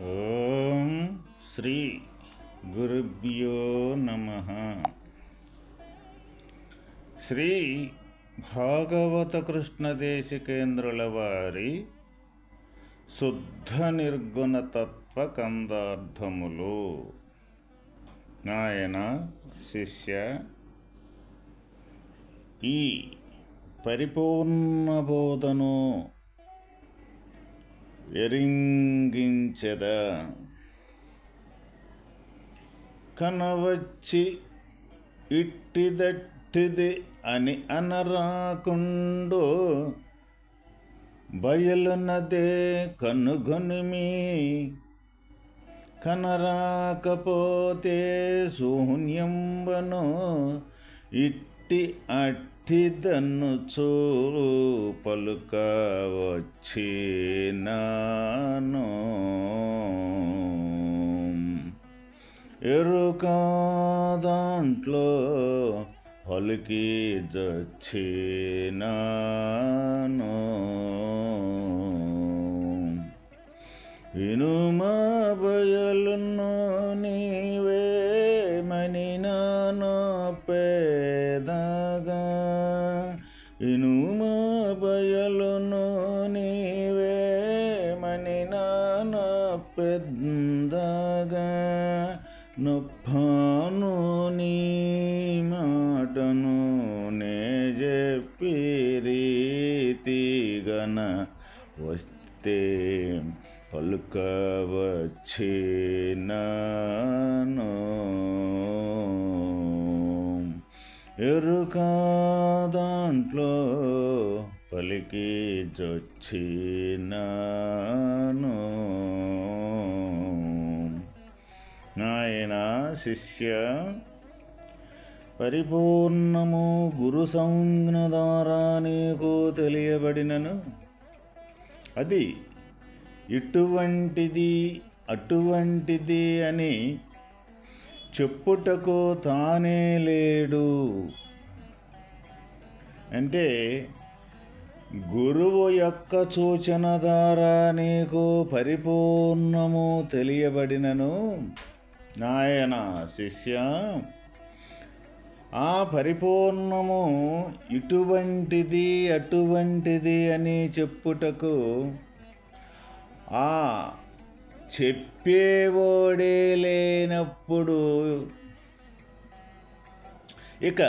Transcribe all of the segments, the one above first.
ఓం శ్రీ గురుభ్యో నమ. శ్రీ భాగవత కృష్ణ దేశి కేంద్రుల వారి శుద్ధ నిర్గుణతత్వ కందార్థములు. నాయన శిష్య ఈ పరిపూర్ణ బోధను ఎరింగించెద. కనవచ్చి ఇట్టిదట్టిది అని అనరాకుండు. బయలునదే కనుగొనిమి. కనరాకపోతే శూన్యంబను. ఇట్టి అట్టిదన్నుచు పలుక వచ్చినాను ఎరుక దాంట్లో పలికి జచ్చినాను. ఇనుమ బయలున్నో పెద్దగా నొప్పాను నీ మాటను నే చెప్పి రీతిగన వస్తే పలుకవచ్చినాను. ఎరుక దాంట్లో పలికి జొచ్చినాను నాయన శిష్య పరిపూర్ణము గురు సంజ్ఞ ద్వారా నీకు తెలియబడినను. అది ఇటువంటిది అటువంటిది అని చెప్పుటకు తానే లేడు. అంటే గురువు యొక్క సూచన ద్వారా నీకు పరిపూర్ణము తెలియబడినను. నాయన శిష్య ఆ పరిపూర్ణము ఇటువంటిది అటువంటిది అని చెప్పుటకు ఆ చెప్పేవోడే లేనప్పుడు ఇక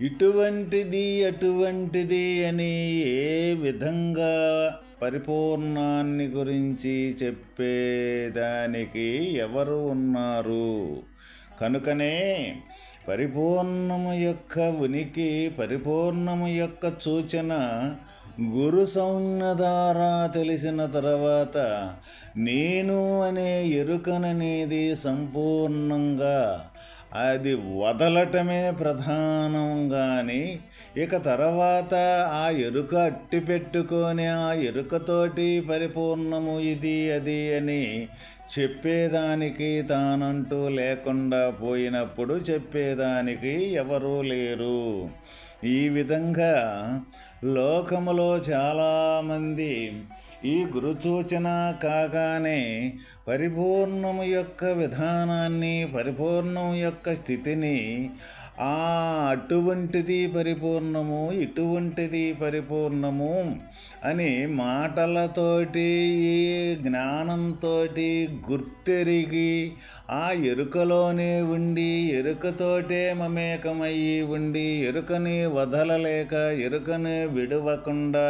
ఇటువంటిది అటువంటిది అని ఏ విధంగా పరిపూర్ణాన్ని గురించి చెప్పేదానికి ఎవరు ఉన్నారు? కనుకనే పరిపూర్ణము యొక్క ఉనికి పరిపూర్ణము యొక్క సూచన గురు సంజ్ఞ ద్వారా తెలిసిన తర్వాత నేను అనే ఎరుకననేది సంపూర్ణంగా అది వదలటమే ప్రధానం కానీ ఇక తర్వాత ఆ ఎరుక అట్టి పెట్టుకొని ఆ ఎరుకతోటి పరిపూర్ణము ఇది అది అని చెప్పేదానికి తానంటూ లేకుండా పోయినప్పుడు చెప్పేదానికి ఎవరూ లేరు. ఈ విధంగా లోకములో చాలామంది ఈ గురుసూచన కాగానే పరిపూర్ణము యొక్క విధానాన్ని పరిపూర్ణం యొక్క స్థితిని ఆ అటువంటిది పరిపూర్ణము ఇటువంటిది పరిపూర్ణము అని మాటలతోటి ఈ జ్ఞానంతో గుర్తెరిగి ఆ ఎరుకలోనే ఉండి ఎరుకతోటే మమేకమయ్యి ఉండి ఎరుకని వదలలేక ఎరుకని విడవకుండా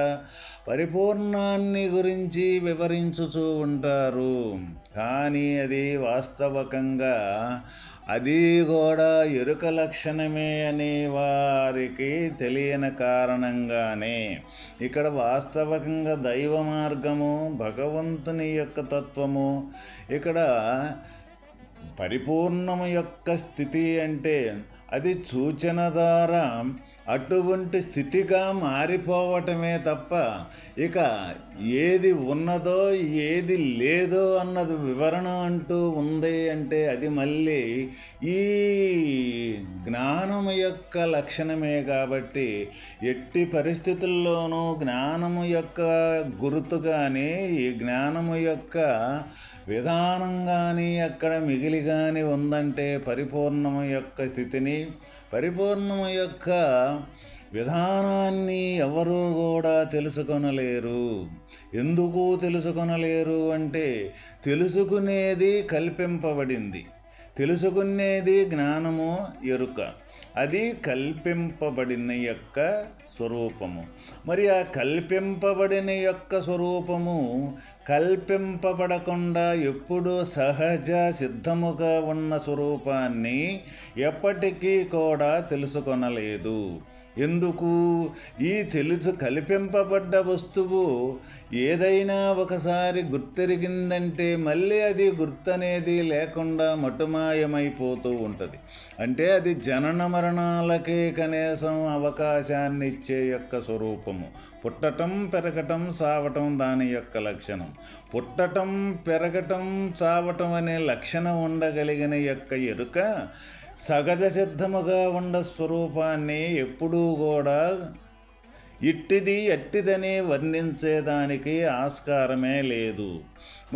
పరిపూర్ణాన్ని గురించి వివరించుతూ ఉంటారు. కానీ అది వాస్తవకంగా అది కూడా ఎరుక లక్షణమే అని వారికి తెలియని కారణంగానే. ఇక్కడ వాస్తవకంగా దైవ మార్గము భగవంతుని యొక్క తత్వము. ఇక్కడ పరిపూర్ణము యొక్క స్థితి అంటే అది సూచన ద్వారా అటువంటి స్థితిగా మారిపోవటమే తప్ప ఇక ఏది ఉన్నదో ఏది లేదో అన్నది వివరణ అంటూ ఉంది అంటే అది మళ్ళీ ఈ జ్ఞానము యొక్క లక్షణమే కాబట్టి ఎట్టి పరిస్థితుల్లోనూ జ్ఞానము యొక్క గుర్తు కానీ ఈ జ్ఞానము యొక్క విధానం కానీ అక్కడ మిగిలి కానీ ఉందంటే పరిపూర్ణము యొక్క స్థితిని పరిపూర్ణము యొక్క విధానాన్ని ఎవరూ కూడా తెలుసుకొనలేరు. ఎందుకు తెలుసుకొనలేరు అంటే తెలుసుకునేది కల్పింపబడింది. తెలుసుకునేది జ్ఞానము ఎరుక. అది కల్పింపబడిన యొక్క స్వరూపము. మరి ఆ కల్పింపబడిన యొక్క స్వరూపము కల్పింపబడకుండా ఎప్పుడూ సహజ సిద్ధముగా ఉన్న స్వరూపాన్ని ఎప్పటికీ కూడా తెలుసుకొనలేదు. ఎందుకు? ఈ తెలుసు కల్పింపబడ్డ వస్తువు ఏదైనా ఒకసారి గుర్తెరిగిందంటే మళ్ళీ అది గుర్తనేది లేకుండా మటుమాయమైపోతూ ఉంటుంది. అంటే అది జనన మరణాలకే కనీసం అవకాశాన్ని ఇచ్చే యొక్క స్వరూపము. పుట్టటం పెరగటం సావటం దాని యొక్క లక్షణం. పుట్టటం పెరగటం చావటం అనే లక్షణం ఉండగలిగిన యొక్క ఎరుక సగజ సిద్ధముగా ఉండ స్వరూపాన్ని ఎప్పుడూ కూడా ఇట్టిది ఎట్టిదని వర్ణించేదానికి ఆస్కారమే లేదు.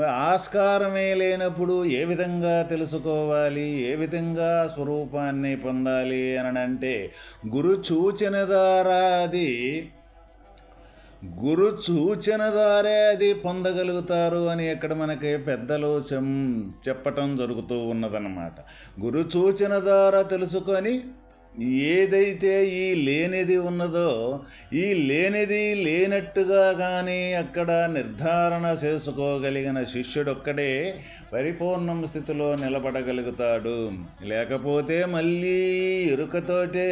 ఆస్కారమే లేనప్పుడు ఏ విధంగా తెలుసుకోవాలి? ఏ విధంగా స్వరూపాన్ని పొందాలి? అననంటే గురు సూచన ద్వారా అది గురు సూచన ద్వారా అది పొందగలుగుతారు అని ఇక్కడ మనకి పెద్దలు చెప్పటం జరుగుతూ ఉన్నదన్నమాట. గురు సూచన ద్వారా తెలుసుకొని ఏదైతే ఈ లేనిది ఉన్నదో ఈ లేనిది లేనట్టుగా కానీ అక్కడ నిర్ధారణ చేసుకోగలిగిన శిష్యుడొక్కడే పరిపూర్ణం స్థితిలో నిలబడగలుగుతాడు. లేకపోతే మళ్ళీ ఎరుకతోటే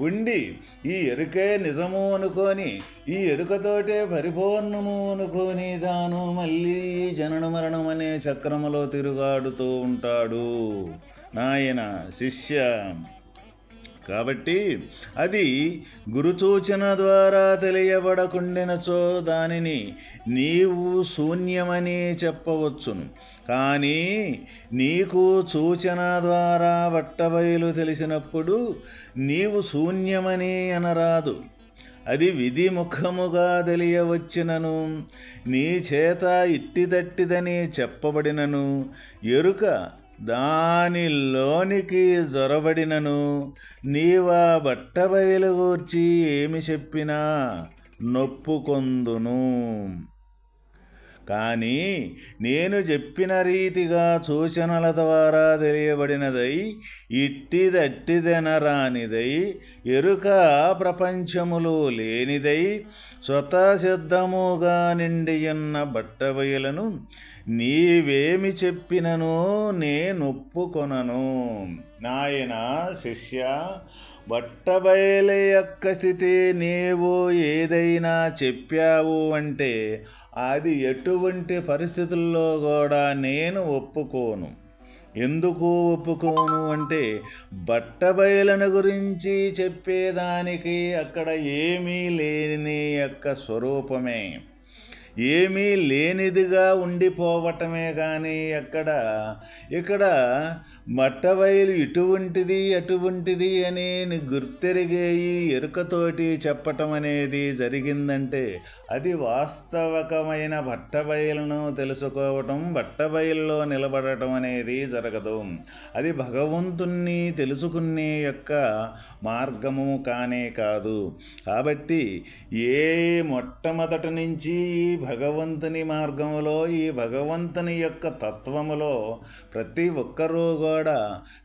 ఉండి ఈ ఎరుకే నిజము అనుకొని ఈ ఎరుకతోటే పరిపూర్ణము అనుకొని తాను మళ్ళీ జనన మరణం అనే చక్రములో తిరుగాడుతూ ఉంటాడు. నాయన శిష్య కాబట్టి అది గురుసూచన ద్వారా తెలియబడకుండినచో దానిని నీవు శూన్యమని చెప్పవచ్చును. కానీ నీకు సూచన ద్వారా బట్టబయలు తెలిసినప్పుడు నీవు శూన్యమని అనరాదు. అది విధిముఖముగా తెలియవచ్చినను. నీ చేత ఇట్టిదట్టిదని చెప్పబడినను. ఎరుక దానిలోనికి జొరబడినను నీవా బట్టబయలు గూర్చి ఏమి చెప్పినా నొప్పుకొందును. కానీ నేను చెప్పిన రీతిగా సూచనల ద్వారా తెలియబడినదై ఇట్టిదట్టిదెనరానిదై ఎరుక ప్రపంచములు లేనిదై స్వతసిద్ధముగా నిండియున్న బట్టబయలను నీవేమి చెప్పినను నేనొప్పుకొనను. నాయన శిష్య బట్టబయల యొక్క స్థితి నీవు ఏదైనా చెప్పావు అంటే అది ఎటువంటి పరిస్థితుల్లో కూడా నేను ఒప్పుకోను. ఎందుకు ఒప్పుకోను అంటే బట్టబయలను గురించి చెప్పేదానికి అక్కడ ఏమీ లేని యొక్క స్వరూపమే. ఏమీ లేనిదిగా ఉండిపోవటమే కానీ అక్కడ ఇక్కడ మట్టబయలు ఇటువంటిది అటువంటిది అని గుర్తెరిగే ఈ ఎరుకతోటి చెప్పటం అనేది జరిగిందంటే అది వాస్తవకమైన బట్టబయలను తెలుసుకోవటం బట్టబయల్లో నిలబడటం అనేది జరగదు. అది భగవంతుణ్ణి తెలుసుకునే యొక్క మార్గము కానే కాదు. కాబట్టి ఏ మొట్టమొదటి నుంచి ఈ భగవంతుని మార్గములో ఈ భగవంతుని యొక్క తత్వములో ప్రతి ఒక్కరూ కూడా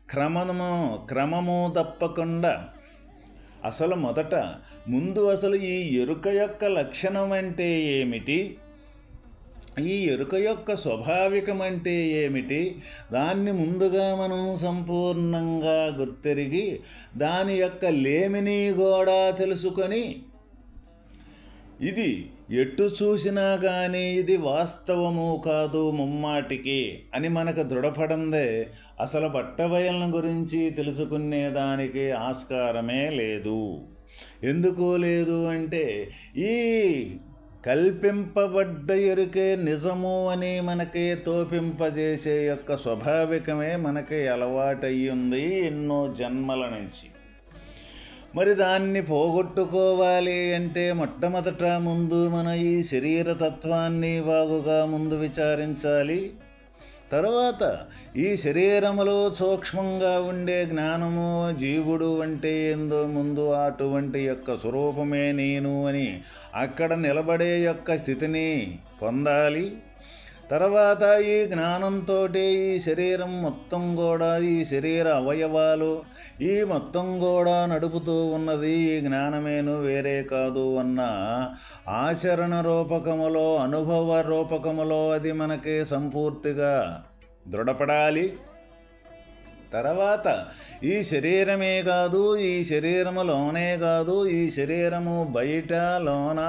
క్రమము క్రమము తప్పకుండా. అసలు మొదట ముందు అసలు ఈ ఎరుక యొక్క లక్షణం అంటే ఏమిటి? ఈ ఎరుక యొక్క స్వాభావికం అంటే ఏమిటి? దాన్ని ముందుగా మనం సంపూర్ణంగా గుర్తెరిగి దాని యొక్క లేమిని కూడా తెలుసుకొని ఇది ఎటు చూసినా కానీ ఇది వాస్తవము కాదు ముమ్మాటికి అని మనకు దృఢపడందే అసలు బట్టబయలను గురించి తెలుసుకునేదానికి ఆస్కారమే లేదు. ఎందుకు లేదు అంటే ఈ కల్పింపబడ్డ ఎరుకే నిజము అని మనకి తోపింపజేసే యొక్క స్వాభావికమే మనకి అలవాటయ్యింది ఎన్నో జన్మల నుంచి. మరి దాన్ని పోగొట్టుకోవాలి అంటే మొట్టమొదట ముందు మన ఈ శరీర తత్వాన్ని బాగుగా ముందు విచారించాలి. తర్వాత ఈ శరీరములో సూక్ష్మంగా ఉండే జ్ఞానము జీవుడు అంటే ఏందో ముందు అటువంటి యొక్క స్వరూపమే నేను అని అక్కడ నిలబడే యొక్క స్థితిని పొందాలి. తర్వాత ఈ జ్ఞానంతో ఈ శరీరం మొత్తం కూడా ఈ శరీర అవయవాలు ఈ మొత్తం కూడా నడుపుతూ ఉన్నది. ఈ జ్ఞానమేను వేరే కాదు అన్న ఆచరణ రూపకములో అనుభవ రూపకములో అది మనకి సంపూర్తిగా దృఢపడాలి. తర్వాత ఈ శరీరమే కాదు ఈ శరీరములోనే కాదు ఈ శరీరము బయట లోన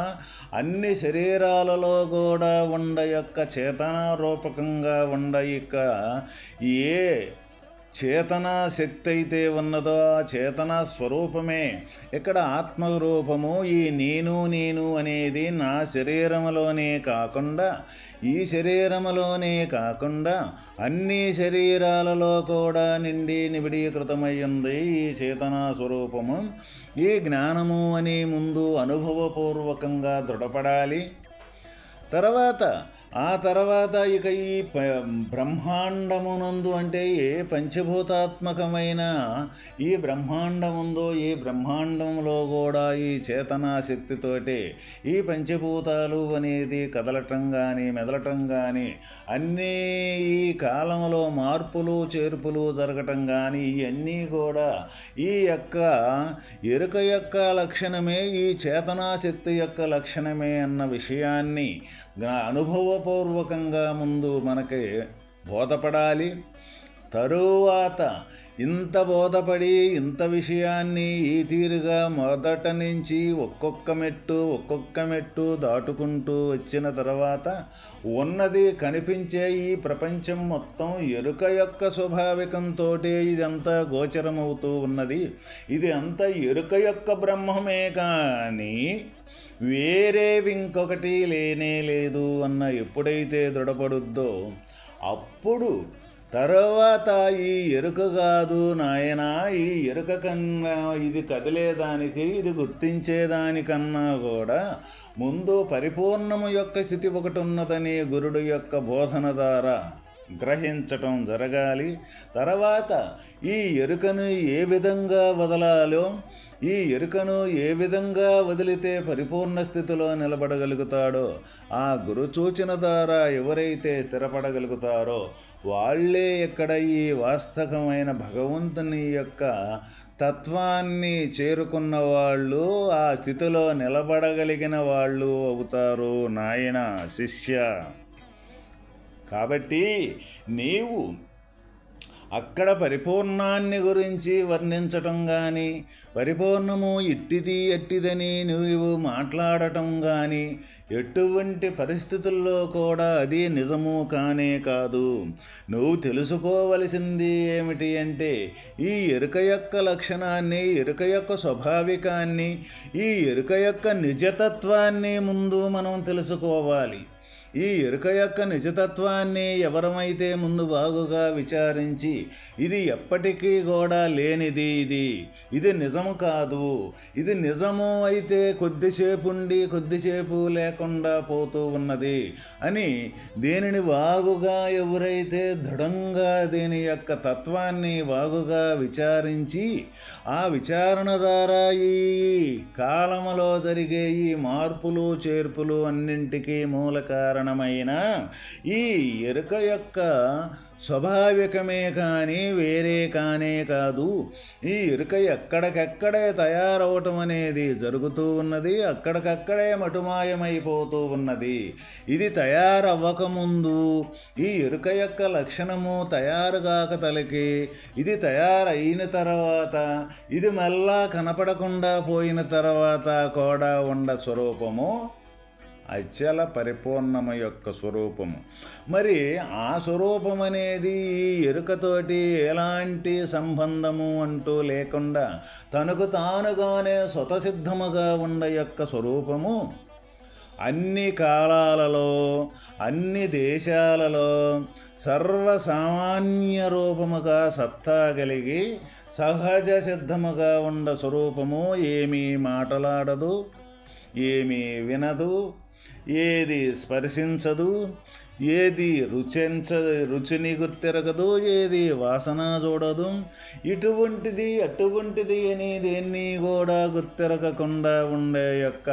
అన్ని శరీరాలలో కూడా ఉండ యొక్క చేతన రూపకంగా ఉండ ఇక ఏ చేతనా శక్తి అయితే ఉన్నదో ఆ చేతన స్వరూపమే. ఇక్కడ ఆత్మరూపము ఈ నేను నేను అనేది నా శరీరములోనే కాకుండా ఈ శరీరములోనే కాకుండా అన్ని శరీరాలలో కూడా నిండి నిబిడీకృతమయ్యింది ఈ చేతన స్వరూపము. ఈ జ్ఞానము అని ముందు అనుభవపూర్వకంగా దృఢపడాలి. తర్వాత ఆ తర్వాత ఇక ఈ బ్రహ్మాండమునందు అంటే ఏ పంచభూతాత్మకమైన ఈ బ్రహ్మాండముందో ఈ బ్రహ్మాండంలో కూడా ఈ చేతనాశక్తితోటే ఈ పంచభూతాలు అనేది కదలటం కానీ మెదలటం కానీ అన్నీ ఈ కాలంలో మార్పులు చేర్పులు జరగటం కానీ ఇవన్నీ కూడా ఈ యొక్క ఎరుక యొక్క లక్షణమే ఈ చేతనాశక్తి యొక్క లక్షణమే అన్న విషయాన్ని అనుభవపూర్వకంగా ముందు మనకి బోధపడాలి. తరువాత ఇంత బోధపడి ఇంత విషయాన్ని ఈ తీరుగా మొదట నుంచి ఒక్కొక్క మెట్టు ఒక్కొక్క మెట్టు దాటుకుంటూ వచ్చిన తర్వాత ఉన్నది కనిపించే ఈ ప్రపంచం మొత్తం ఎరుక యొక్క స్వాభావికంతో ఇదంతా గోచరమవుతూ ఉన్నది. ఇది అంతా ఎరుక యొక్క బ్రహ్మమే కానీ వేరే ఇంకొకటి లేనే లేదు అన్న ఎప్పుడైతే దృఢపడుద్దో అప్పుడు తర్వాత ఈ ఎరుక కాదు నాయన ఈ ఎరుక కన్నా ఇది కదిలేదానికి ఇది గుర్తించేదానికన్నా కూడా ముందు పరిపూర్ణము యొక్క స్థితి ఒకటి ఉన్నదని గురుడు యొక్క బోధన ద్వారా గ్రహించటం జరగాలి. తర్వాత ఈ ఎరుకను ఏ విధంగా వదలాలో ఈ ఎరుకను ఏ విధంగా వదిలితే పరిపూర్ణ స్థితిలో నిలబడగలుగుతాడో ఆ గురు సూచన ద్వారా ఎవరైతే స్థిరపడగలుగుతారో వాళ్ళే ఇక్కడ ఈ వాస్తవమైన భగవంతుని యొక్క తత్వాన్ని చేరుకున్న వాళ్ళు ఆ స్థితిలో నిలబడగలిగిన వాళ్ళు అవుతారు. నాయన శిష్య. కాబట్టి నీవు అక్కడ పరిపూర్ణాన్ని గురించి వర్ణించటం కానీ పరిపూర్ణము ఇట్టిది ఎట్టిదని నువ్వు మాట్లాడటం కానీ ఎటువంటి పరిస్థితుల్లో కూడా అది నిజము కానే కాదు. నువ్వు తెలుసుకోవలసింది ఏమిటి అంటే ఈ ఎరుక యొక్క లక్షణాన్ని ఎరుక యొక్క స్వాభావికాన్ని ఈ ఎరుక యొక్క నిజతత్వాన్ని ముందు మనం తెలుసుకోవాలి. ఈ ఎరుక యొక్క నిజతత్వాన్ని ఎవరమైతే ముందు బాగుగా విచారించి ఇది ఎప్పటికీ కూడా లేనిది ఇది. ఇది నిజము కాదు. ఇది నిజము అయితే కొద్దిసేపు ఉండి కొద్దిసేపు లేకుండా పోతూ ఉన్నది అని దేనిని బాగుగా ఎవరైతే దృఢంగా దీని యొక్క తత్వాన్ని బాగుగా విచారించి ఆ విచారణ ద్వారా ఈ కాలములో జరిగే ఈ మార్పులు చేర్పులు అన్నింటికీ మూల కారణం కారణమైన ఈ ఎరుక యొక్క స్వాభావికమే కానీ వేరే కానే కాదు. ఈ ఎరుక ఎక్కడికెక్కడే తయారవటం అనేది జరుగుతూ ఉన్నది అక్కడికక్కడే మటుమాయమైపోతూ ఉన్నది. ఇది తయారవ్వకముందు ఈ ఎరుక యొక్క లక్షణము తయారుగాక తలకి ఇది తయారైన తర్వాత ఇది మళ్ళా కనపడకుండా పోయిన తర్వాత కూడా ఉండ స్వరూపము అచల పరిపూర్ణమ యొక్క స్వరూపము. మరి ఆ స్వరూపం అనేది ఈ ఎరుకతోటి ఎలాంటి సంబంధము అంటూ లేకుండా తనకు తానుగానే స్వతసిద్ధముగా ఉండ యొక్క స్వరూపము అన్ని కాలాలలో అన్ని దేశాలలో సర్వసామాన్య రూపముగా సత్తా కలిగి సహజ సిద్ధముగా ఉండ స్వరూపము ఏమీ మాటలాడదు ఏమీ వినదు ఏది స్పర్శించదు ఏది రుచించ రుచిని గుర్తిరగదు ఏది వాసన చూడదు. ఇటువంటిది అటువంటిది అని దేన్ని కూడా గుర్తిరగకుండా ఉండే యొక్క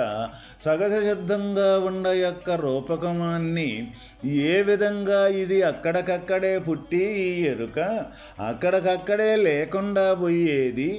సగజ సిద్ధంగా ఉండే యొక్క రూపకమాన్ని ఏ విధంగా ఇది అక్కడికక్కడే పుట్టి ఈ ఎరుక అక్కడికక్కడే లేకుండా పోయేది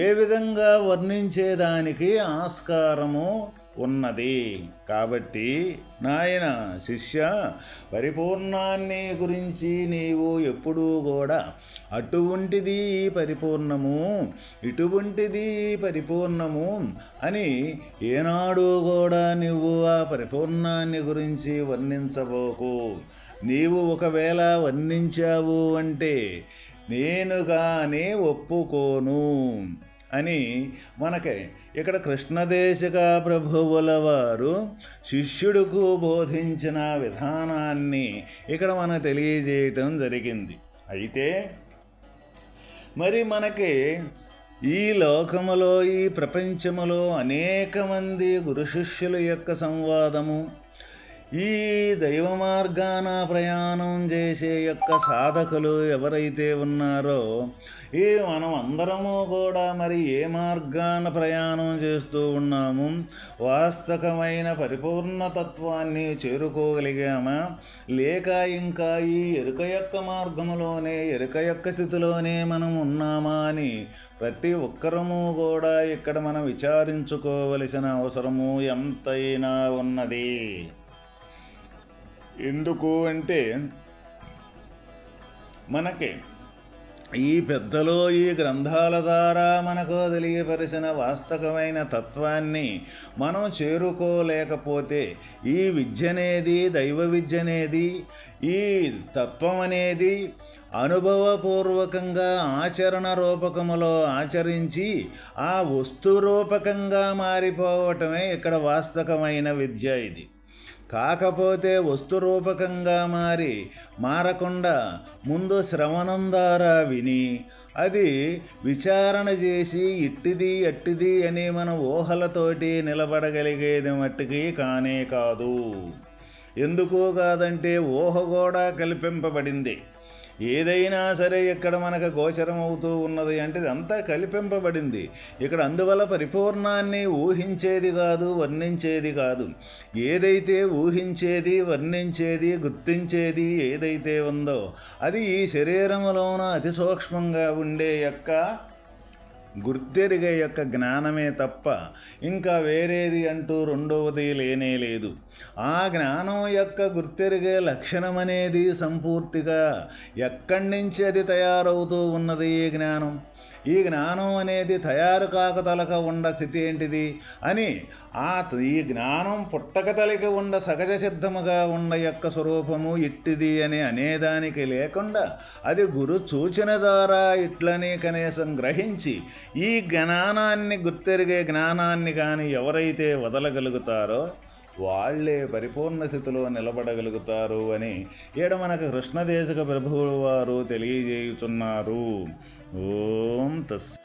ఏ విధంగా వర్ణించేదానికి ఆస్కారము ఉన్నది. కాబట్టి నాయన శిష్య పరిపూర్ణాన్ని గురించి నీవు ఎప్పుడూ కూడా అటువంటిది పరిపూర్ణము ఇటువంటిది పరిపూర్ణము అని ఏనాడు కూడా నువ్వు ఆ పరిపూర్ణాన్ని గురించి వర్ణించబోకు. నీవు ఒకవేళ వర్ణించావు అంటే నేను కానీ ఒప్పుకోను. అని మనకి. ఇక్కడ కృష్ణదేశిక ప్రభువుల వారు శిష్యుడుకు బోధించిన విధానాన్ని ఇక్కడ మనకు తెలియజేయటం జరిగింది. అయితే మరి మనకి ఈ లోకములో ఈ ప్రపంచములో అనేక మంది గురు శిష్యుల యొక్క సంవాదము ఈ దైవ మార్గాన ప్రయాణం చేసే యొక్క సాధకులు ఎవరైతే ఉన్నారో ఈ మనం అందరము కూడా మరి ఏ మార్గాన ప్రయాణం చేస్తూ ఉన్నాము వాస్తవమైన పరిపూర్ణ తత్వాన్ని చేరుకోగలిగామా? లేక ఇంకా ఈ ఎరుక యొక్క మార్గంలోనే ఎరుక యొక్క స్థితిలోనే మనం ఉన్నామా అని ప్రతి ఒక్కరము కూడా ఇక్కడ మనం విచారించుకోవలసిన అవసరము ఎంతైనా ఉన్నది. ఎందుకు అంటే మనకి ఈ పెద్దలో ఈ గ్రంథాల ద్వారా మనకు తెలియపరిచిన వాస్తవమైన తత్వాన్ని మనం చేరుకోలేకపోతే ఈ విద్యనేది దైవ విద్యనేది ఈ తత్వం అనేది అనుభవపూర్వకంగా ఆచరణ రూపకములో ఆచరించి ఆ వస్తు రూపకంగా మారిపోవటమే ఇక్కడ వాస్తవమైన విద్య ఇది. కాకపోతే వస్తురూపకంగా మారి మారకుండా ముందు శ్రవణం ద్వారా విని అది విచారణ చేసి ఇట్టిది అట్టిది అని మన ఊహలతోటి నిలబడగలిగేది మట్టికి కానే కాదు. ఎందుకు కాదంటే ఊహ కూడా కల్పింపబడింది. ఏదైనా సరే ఇక్కడ మనకు గోచరం అవుతూ ఉన్నది అంటే అంతా కల్పింపబడింది. ఇక్కడ అందువల్ల పరిపూర్ణాన్ని ఊహించేది కాదు వర్ణించేది కాదు. ఏదైతే ఊహించేది వర్ణించేది గుర్తించేది ఏదైతే ఉందో అది ఈ శరీరములోన అతి సూక్ష్మంగా ఉండే యొక్క గుర్తెరిగే యొక్క జ్ఞానమే తప్ప ఇంకా వేరేది అంటూ రెండవది లేనే లేదు. ఆ జ్ఞానం యొక్క గుర్తెరిగే లక్షణం అనేది సంపూర్తిగా ఎక్కడి నుంచి అది తయారవుతూ ఉన్నది ఈ జ్ఞానం? ఈ జ్ఞానం అనేది తయారు కాకతలక ఉండ స్థితి ఏంటిది అని ఆ ఈ జ్ఞానం పుట్టకతలికి ఉండ సహజ సిద్ధముగా ఉన్న యొక్క స్వరూపము ఇట్టిది అని అనేదానికి లేకుండా అది గురు సూచన ద్వారా ఇట్లని కనీసం గ్రహించి ఈ జ్ఞానాన్ని గుర్తెరిగే జ్ఞానాన్ని కానీ ఎవరైతే వదలగలుగుతారో వాళ్ళే పరిపూర్ణ స్థితిలో నిలబడగలుగుతారు అని ఈడ మనకు కృష్ణదేశక ప్రభువు వారు తెలియజేయుతున్నారు ఓం తస్